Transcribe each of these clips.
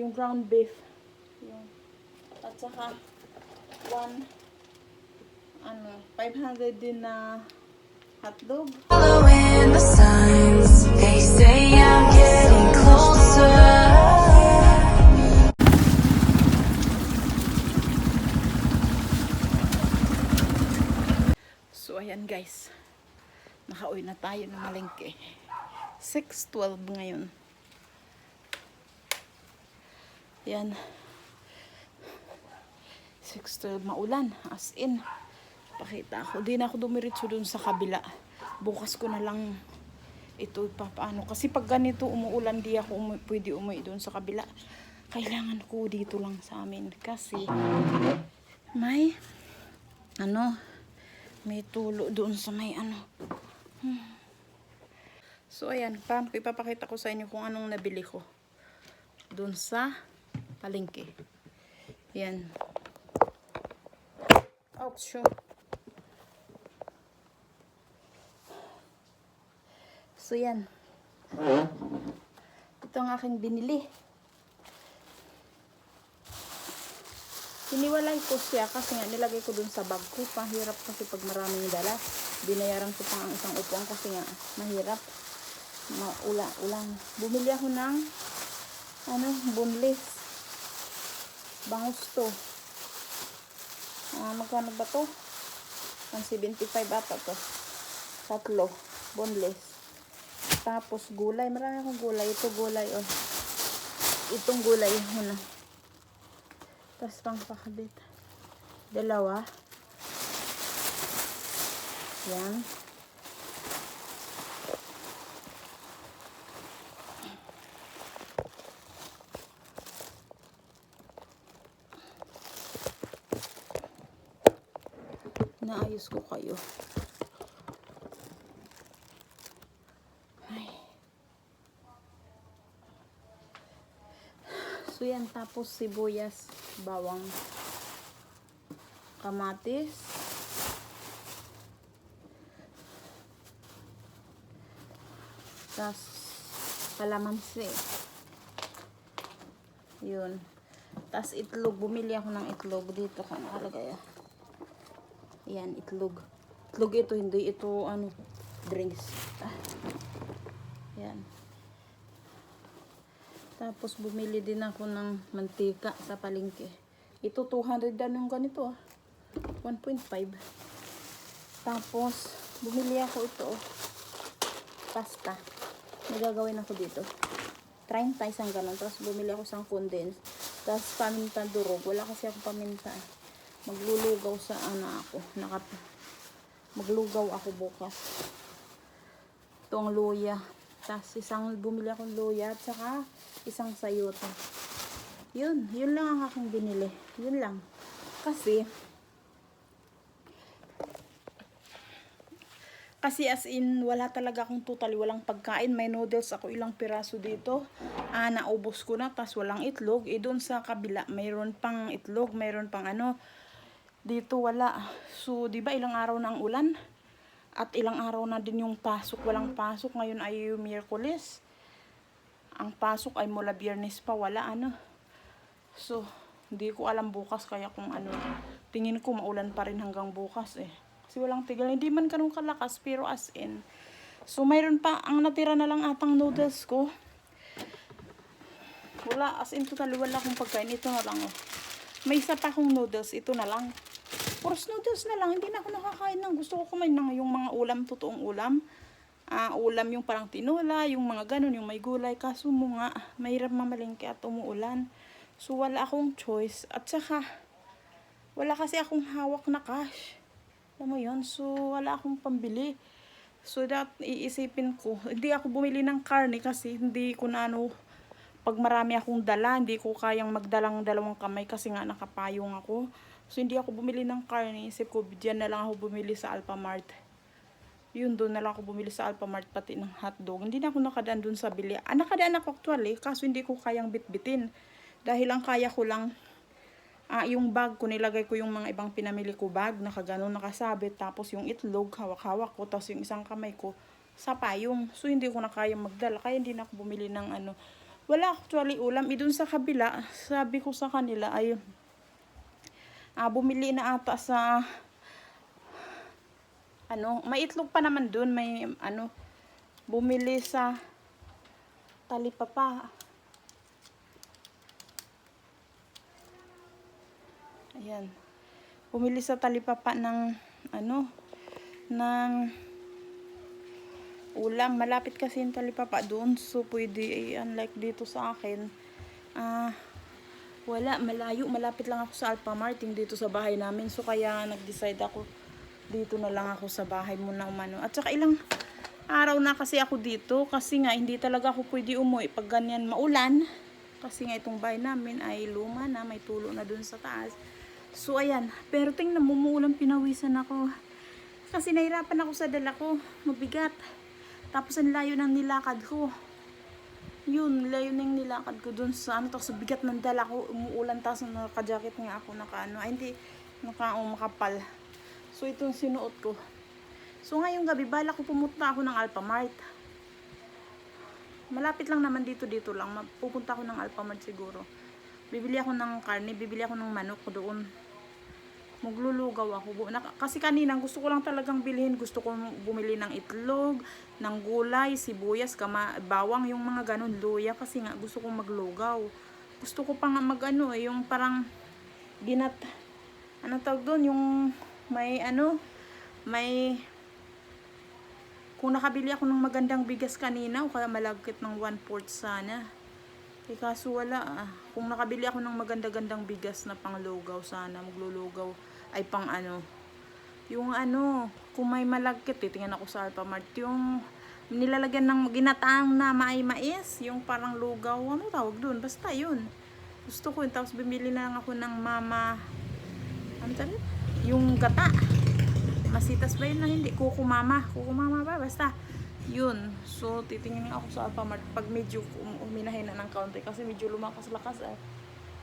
Yung ground beef. Yung, at saka, one, ano, 500 din na hotdog. Following the signs, they say I'm getting closer. So, ayan guys. Nakauwi na tayo ng malengke. 6.12 ngayon. Ayan. 6.12 maulan. As in. Pakita ako. Di na ako dumiritso dun sa kabila. Bukas ko na lang ito papaano. Kasi pag ganito umuulan, di ako umu- pwede umuwi dun sa kabila. Kailangan ko dito lang sa amin. Kasi may ano, may tulo doon sa may ano. Hmm. So, ayan. Pa, ipapakita ko sa inyo kung anong nabili ko. Doon sa palengke. Ayan. Ouch, sure. So, yan. Ito ang aking binili. Hiniwalay ko siya kasi nga nilagay ko dun sa bag ko. Pahirap kasi pag maraming dala. Binayaran ko pa ang isang upuan kasi nga mahirap. Maula, ulang. Bumili ako ng ano, boneless. Bangus to. Ah, magkano ba to? 175 ata to. Tatlo. Boneless. Tapos gulay. Marami akong gulay. Ito gulay oh. Itong gulay. Ano. Tapos pang pakabit. Dalawa. Yan. Naayos ko kayo. Ay. So yan, tapos sibuyas, bawang, kamatis, tas kalamansi. Yun. Tas itlog, bumili ako ng itlog dito kung nakalagay ah. Yan, itlog. Itlog ito, hindi ito ano, drinks. Ah. Yan. Tapos bumili din ako ng mantika sa palengke. Ito 200 dan yung ganito ah. 1.5. Tapos bumili ako ito oh. Pasta. May gagawin ako dito. 30 isang ganun. Tapos bumili ako isang condense. Tapos paminta durog. Wala kasi ako paminta. eh. Maglulugaw sa ano ako. Nakat maglugaw ako bukas. Ito ang luya. Tapos isang bumili akong luya at saka isang sayota. Yun, yun lang ang aking binili. Yun lang. Kasi Kasi as in, wala talaga akong totally walang pagkain. May noodles ako ilang piraso dito. Ah, naubos ko na. Tapos walang itlog. Eh, doon sa kabila, mayroon pang itlog. Mayroon pang ano. Dito wala. So, di ba ilang araw na ang ulan? At ilang araw na din yung pasok. Walang pasok. Ngayon ay Miyerkules. Ang pasok ay mula biyernes pa. Wala ano. So, hindi ko alam bukas kaya kung ano. Tingin ko maulan pa rin hanggang bukas eh. Kasi walang tigil. Hindi man ganun kalakas pero as in. So, mayroon pa. Ang natira na lang atang noodles ko. Wala. As in total wala akong pagkain. Ito na lang oh. May isa pa akong noodles. Ito na lang. Puros noodles na lang. Hindi na ako nakakain ng. Gusto ko kumain ng yung mga ulam. Totoong ulam. Ah, ulam yung parang tinola, yung mga ganun, yung may gulay. Kaso mo nga, mahirap mamalingki at umuulan. So, wala akong choice. At saka, wala kasi akong hawak na cash. Alam mo yun? So, wala akong pambili. So, that, iisipin ko. Hindi ako bumili ng karne kasi hindi ko na ano, pag marami akong dala, hindi ko kayang magdalang dalawang kamay kasi nga nakapayong ako. So, hindi ako bumili ng karne. Isip ko, diyan na lang ako bumili sa Alphamart yun doon na lang ako bumili sa Alphamart pati ng hotdog. Hindi na ako nakadaan doon sa bili. Ah, nakadaan ako actually, kaso hindi ko kayang bitbitin. Dahil ang kaya ko lang, ah, yung bag ko, nilagay ko yung mga ibang pinamili ko bag, nakaganon, nakasabit. Tapos yung itlog, hawak-hawak ko. Tapos yung isang kamay ko, sa payong. So, hindi ko na kaya magdala. Kaya hindi na ako bumili ng ano. Wala actually ulam. I dun sa kabila, sabi ko sa kanila, ayun. Ah, bumili na ata sa ano, may itlog pa naman dun, may ano, bumili sa talipapa. Ayan. Bumili sa talipapa ng ano, ng ulam. Malapit kasi yung talipapa doon. So, pwede, eh, unlike dito sa akin, ah, wala, malayo. Malapit lang ako sa Alphamart, yung dito sa bahay namin. So, kaya nag-decide ako, dito na lang ako sa bahay muna umano. At saka ilang araw na kasi ako dito. Kasi nga, hindi talaga ako pwede umuwi pag ganyan maulan. Kasi nga itong bahay namin ay luma na, may tulo na dun sa taas. So, ayan. Pero tingnan mo, pinawisan ako. Kasi nahirapan ako sa dala ko. Mabigat. Tapos ang layo ng nilakad ko. Yun, layo ng nilakad ko dun sa ano. Tapos sa bigat ng dala ko, umuulan. Tapos naka-jacket nga ako, naka ano. Ay, hindi, naka, oh, makapal. So, itong sinuot ko. So, ngayong gabi, bala ko pumunta ako ng Alphamart. Malapit lang naman dito, dito lang. Pupunta ako ng Alphamart siguro. Bibili ako ng karne, bibili ako ng manok doon. Maglulugaw ako. Kasi kanina gusto ko lang talagang bilhin. Gusto ko bumili ng itlog, ng gulay, sibuyas, kama, bawang, yung mga ganun, luya. Kasi nga gusto kong maglugaw. Gusto ko pa nga mag ano, eh, yung parang ginat, ano tawag doon, yung may ano, may kung nakabili ako ng magandang bigas kanina o kaya malagkit ng 1/4 sana. Eh kaso wala ah. Kung nakabili ako ng maganda-gandang bigas na panglugaw sana, maglulugaw ay pang ano. Yung ano, kung may malagkit, titingnan ako sa Alphamart, yung nilalagyan ng ginataang na may mais, yung parang lugaw, ano tawag dun? Basta yun. Gusto ko yun. Tapos bumili na lang ako ng mama, ano tawag? yun? Yung gata. Masitas ba yun na hindi? Kuko mama. Kuko mama ba? Basta. Yun. So, titingin ako sa Alphamart pag medyo um- uminahin na ng kaunti. Kasi medyo lumakas-lakas eh.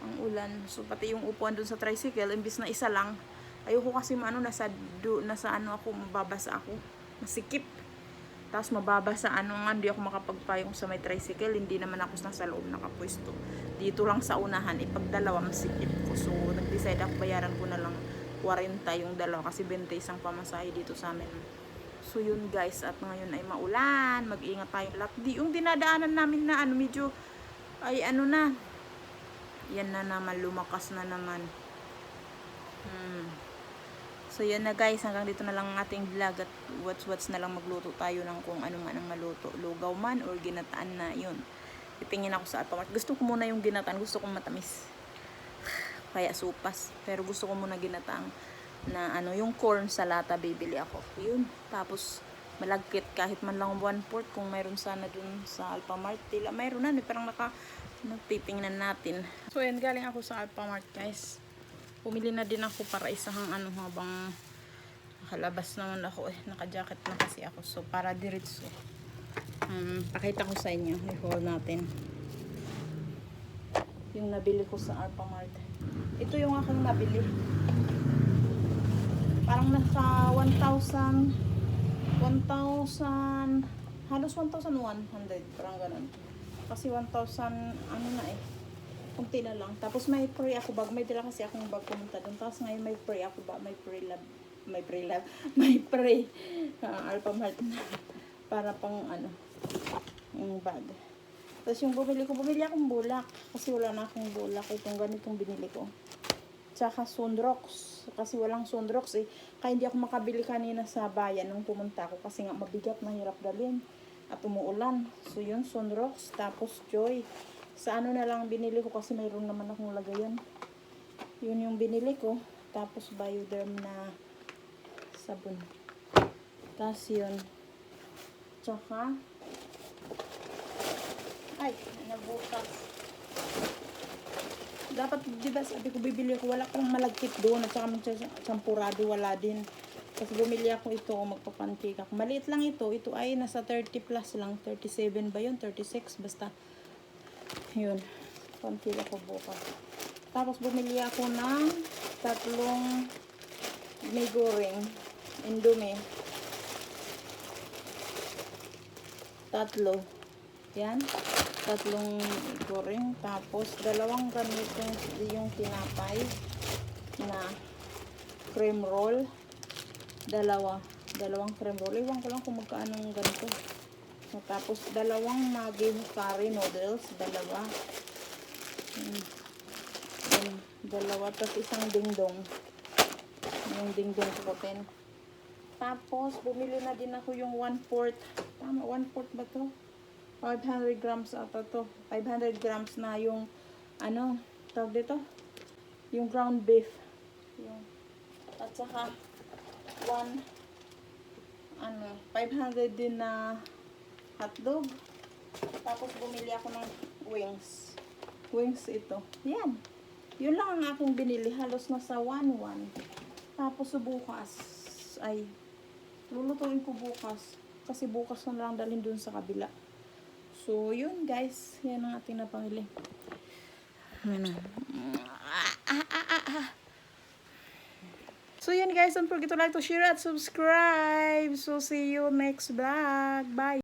Ang ulan. So, pati yung upuan dun sa tricycle, imbis na isa lang. Ayoko kasi ano, nasa, do, nasa ano ako, mababasa ako. Masikip. Tapos mababasa ano nga, hindi ako makapagpayong sa may tricycle. Hindi naman ako nasa loob nakapwesto. Dito lang sa unahan, ipagdalawa masikip ko. So, nag-decide ako, bayaran ko na lang 40 yung dalawa kasi 20 isang pamasahe dito sa amin. So yun guys, at ngayon ay maulan, mag-ingat tayo lahat. Di, yung dinadaanan namin na ano, medyo, ay ano na, yan na naman, lumakas na naman. Hmm. So yun na guys, hanggang dito na lang ang ating vlog at what's what's na lang magluto tayo ng kung ano man ang maluto. Lugaw man or ginataan na yun. Titingin ako sa Alphamart. Gusto ko muna yung ginataan, gusto kong matamis kaya supas. Pero gusto ko muna ginataang na ano, yung corn sa lata bibili ako. Yun. Tapos malagkit kahit man lang one fourth kung mayroon sana dun sa Alphamart. Tila mayroon na, parang naka nagtitingnan natin. So yan, galing ako sa Alphamart guys. Pumili na din ako para isahang ano habang halabas naman ako eh. Naka-jacket na kasi ako. So para diretso. Um, pakita ko sa inyo. I-haul natin yung nabili ko sa Alphamart. Ito yung aking nabili. Parang nasa 1,000 1,000 halos 1,100 parang ganun. Kasi 1,000 ano na eh. Kunti na lang. Tapos may free ako bag. May dala kasi akong bag pumunta doon. Tapos ngayon may free ako ba? May free lab. May free lab. May free uh, Alphamart na. Para pang ano yung bag. Tapos yung bumili ko, bumili akong bulak. Kasi wala na akong bulak. Itong ganitong binili ko. Tsaka Sunrox. Kasi walang Sunrox eh. Kaya hindi ako makabili kanina sa bayan nung pumunta ako. Kasi nga mabigat, mahirap dalhin. At umuulan. So yun, Sunrox. Tapos Joy. Sa ano na lang binili ko kasi mayroon naman akong lagayan. Yun yung binili ko. Tapos Bioderm na sabon. Tapos yun. Tsaka ay, nabukas. Dapat, di ba, sabi ko bibili ko, wala pang malagkit doon at saka champurado, wala din. Tapos bumili ako ito, magpapancake ako. Maliit lang ito, ito ay nasa 30 plus lang, 37 ba yun, 36, basta. Yun, pancake ako bukas. Tapos bumili ako ng tatlong may goreng, indomie. Tatlo. Yan. tatlong rin. Tapos, dalawang ganito yung tinapay na cream roll. Dalawa. Dalawang cream roll. Iwan ko lang kung magkaano yung ganito. Tapos, dalawang Maggi curry noodles. Dalawa. Mm. Yan, dalawa. Tapos, isang dingdong. Yung dingdong kukutin. Tapos, bumili na din ako yung 1/4. Tama, 1/4 ba to? 500 grams ata to. 500 grams na yung, ano, tawag dito? Yung ground beef. Yung, at saka, one, ano, 500 din na hotdog. Tapos, bumili ako ng wings. Wings ito. Yan. Yun lang ang aking binili. Halos nasa 1-1. Tapos, bukas, ay, lulutuin ko bukas. Kasi bukas na lang dalhin dun sa kabila. So, yun guys. Yan ang ating napamili. Ano? So, yan guys. Don't forget to like, to share, at subscribe. So, see you next vlog. Bye!